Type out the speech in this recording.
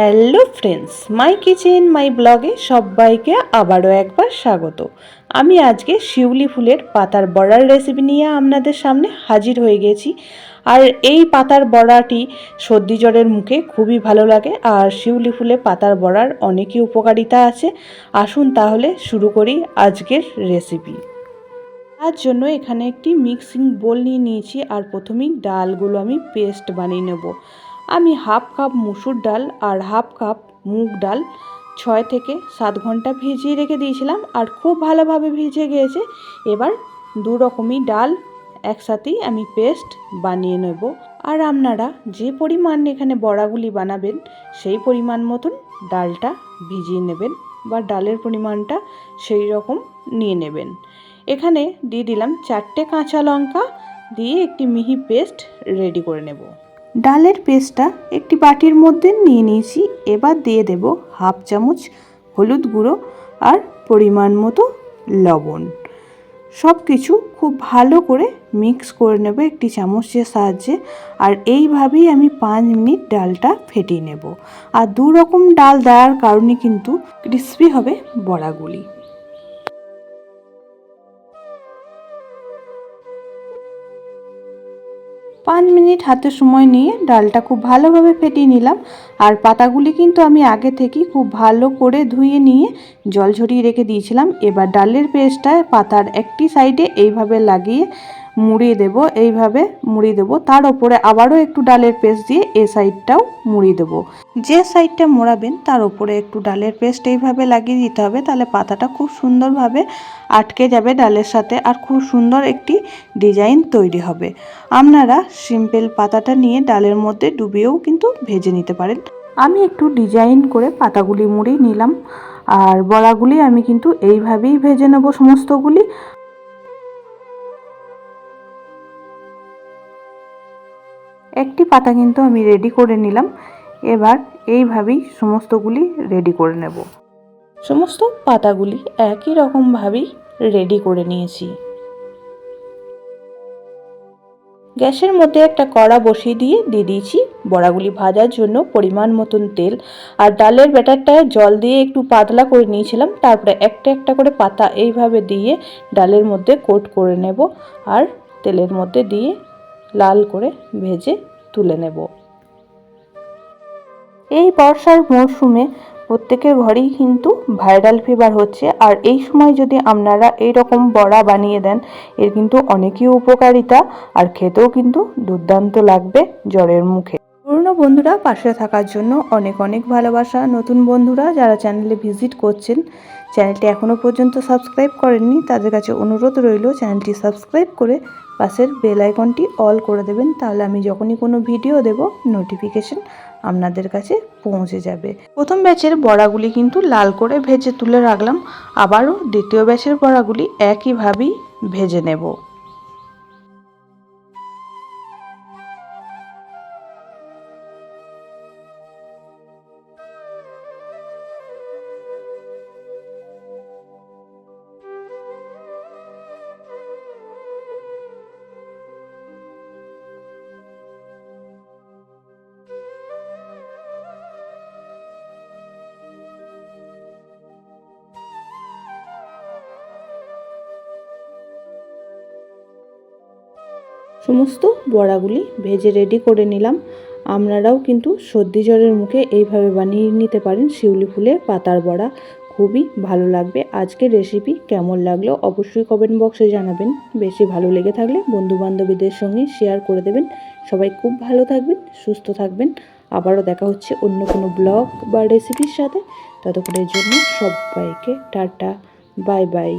Hello friends my kitchen my ব্লগে সবাইকে আবারও একবার স্বাগত। আমি আজকে শিউলি ফুলের পাতার বড়ার রেসিপি নিয়ে আপনাদের সামনে হাজির হয়ে গেছি। আর এই পাতার বড়াটি সর্দি জ্বরের মুখে খুবই ভালো লাগে, আর শিউলি ফুলে পাতার বড়ার অনেকই উপকারিতা আছে। আসুন তাহলে শুরু করি আজকের রেসিপি তার জন্য এখানে একটি মিক্সিং বোল নিয়ে নিয়েছি, আর প্রথমেই ডালগুলো আমি পেস্ট বানিয়ে নেব। আমি হাফ কাপ মুসুর ডাল আর হাফ কাপ মুগ ডাল ছয় থেকে সাত ঘণ্টা ভিজিয়ে রেখে দিয়েছিলাম আর খুব ভালোভাবে ভিজে গিয়েছে। এবার দু রকমই ডাল একসাথেই আমি পেস্ট বানিয়ে নেব। আর আপনারা যে পরিমাণ এখানে বড়াগুলি বানাবেন, সেই পরিমাণ মতন ডালটা ভিজিয়ে নেবেন বা ডালের পরিমাণটা সেই রকম নিয়ে নেবেন। এখানে দিয়ে দিলাম চারটে কাঁচা লঙ্কা দিয়ে একটি মিহি পেস্ট রেডি করে নেব। ডালের পেস্টটা একটি বাটির মধ্যে নিয়ে নিয়েছি। এবার দিয়ে দেব হাফ চামচ হলুদ গুঁড়ো আর পরিমাণ মতো লবণ। সব কিছু খুব ভালো করে মিক্স করে নেব একটি চামচের সাহায্যে। আর এইভাবেই আমি পাঁচ মিনিট ডালটা ফেটিয়ে নেব। আর দু রকম ডাল দেওয়ার কারণে কিন্তু ক্রিস্পি হবে বড়াগুলি। পাঁচ মিনিট হাতে সময় নিয়ে ডালটা খুব ভালোভাবে ফেটিয়ে নিলাম। আর পাতাগুলি কিন্তু আমি আগে থেকেই খুব ভালো করে ধুয়ে নিয়ে জল ঝরিয়ে রেখে দিয়েছিলাম। এবার ডালের পেস্টটা পাতার একটি সাইডে এইভাবে লাগিয়ে মুড়িয়ে দেব, এইভাবে মুড়িয়ে দেব। তার ওপরে আবারও একটু ডালের পেস্ট দিয়ে এ সাইডটাও মুড়িয়ে দেব। যে সাইডটা মোড়াবেন, তার ওপরে একটু ডালের পেস্ট এইভাবে লাগিয়ে দিতে হবে। তাহলে পাতাটা খুব সুন্দরভাবে আটকে যাবে ডালের সাথে আর খুব সুন্দর একটি ডিজাইন তৈরি হবে। আপনারা সিম্পল পাতাটা নিয়ে ডালের মধ্যে ডুবিয়েও কিন্তু ভেজে নিতে পারেন। আমি একটু ডিজাইন করে পাতাগুলি মুড়িয়ে নিলাম। আর বড়াগুলি আমি কিন্তু এইভাবেই ভেজে নেব সমস্তগুলি। একটি পাতা কিন্তু আমি রেডি করে নিলাম। এবার এইভাবেই সমস্তগুলি রেডি করে নেব। সমস্ত পাতাগুলি একই রকমভাবেই রেডি করে নিয়েছি। গ্যাসের মধ্যে একটা কড়া বসিয়ে দিয়ে দিয়ে দিয়েছি বড়াগুলি ভাজার জন্য পরিমাণ মতন তেল। আর ডালের ব্যাটারটা জল দিয়ে একটু পাতলা করে নিয়েছিলাম, তারপরে একটা একটা করে পাতা এইভাবে দিয়ে ডালের মধ্যে কোট করে নেব। আর তেলের মধ্যে দিয়ে লাল করে ভেজে তুলে নেব। এই বর্ষার মরশুমে প্রত্যেকের ঘরেই কিন্তু ভাইরাল ফিভার হচ্ছে। আর এই সময় যদি আপনারা এই রকম বড়া বানিয়ে দেন এর কিন্তু অনেকই উপকারিতা আর খেতেও কিন্তু দুর্দান্ত লাগবে জ্বরের মুখে। পুরনো বন্ধুরা পাশে থাকার জন্য অনেক অনেক ভালোবাসা। নতুন বন্ধুরা যারা চ্যানেলে ভিজিট করছেন চ্যানেলটি এখনও পর্যন্ত সাবস্ক্রাইব করেননি, তাদের কাছে অনুরোধ রইল চ্যানেলটি সাবস্ক্রাইব করে পাশের বেল আইকনটি অল করে দেবেন, তাহলে আমি যখনই কোনো ভিডিও দেব নোটিফিকেশন আপনাদের কাছে পৌঁছে যাবে। প্রথম ব্যাচের বড়াগুলি কিন্তু লাল করে ভেজে তুলে রাখলাম, আবারও দ্বিতীয় ব্যাচের বড়াগুলি একইভাবেই ভেজে নেব। সমস্ত বড়াগুলি ভেজে রেডি করে নিলাম। আপনারাও কিন্তু সর্দি জ্বরের মুখে এইভাবে বানিয়ে নিতে পারেন শিউলি ফুলের পাতার বড়া। খুবই ভালো লাগবে। আজকে রেসিপি কেমন লাগল অবশ্যই কমেন্ট বক্সে জানাবেন। বেশি ভালো লেগে থাকলে বন্ধু বান্ধবীদের সঙ্গে শেয়ার করে দেবেন। সবাই খুব ভালো থাকবেন, সুস্থ থাকবেন। আবারও দেখা হচ্ছে অন্য কোনো ব্লগ বা রেসিপির সাথে। ততক্ষণের জন্য সবাইকে টাটা বাই বাই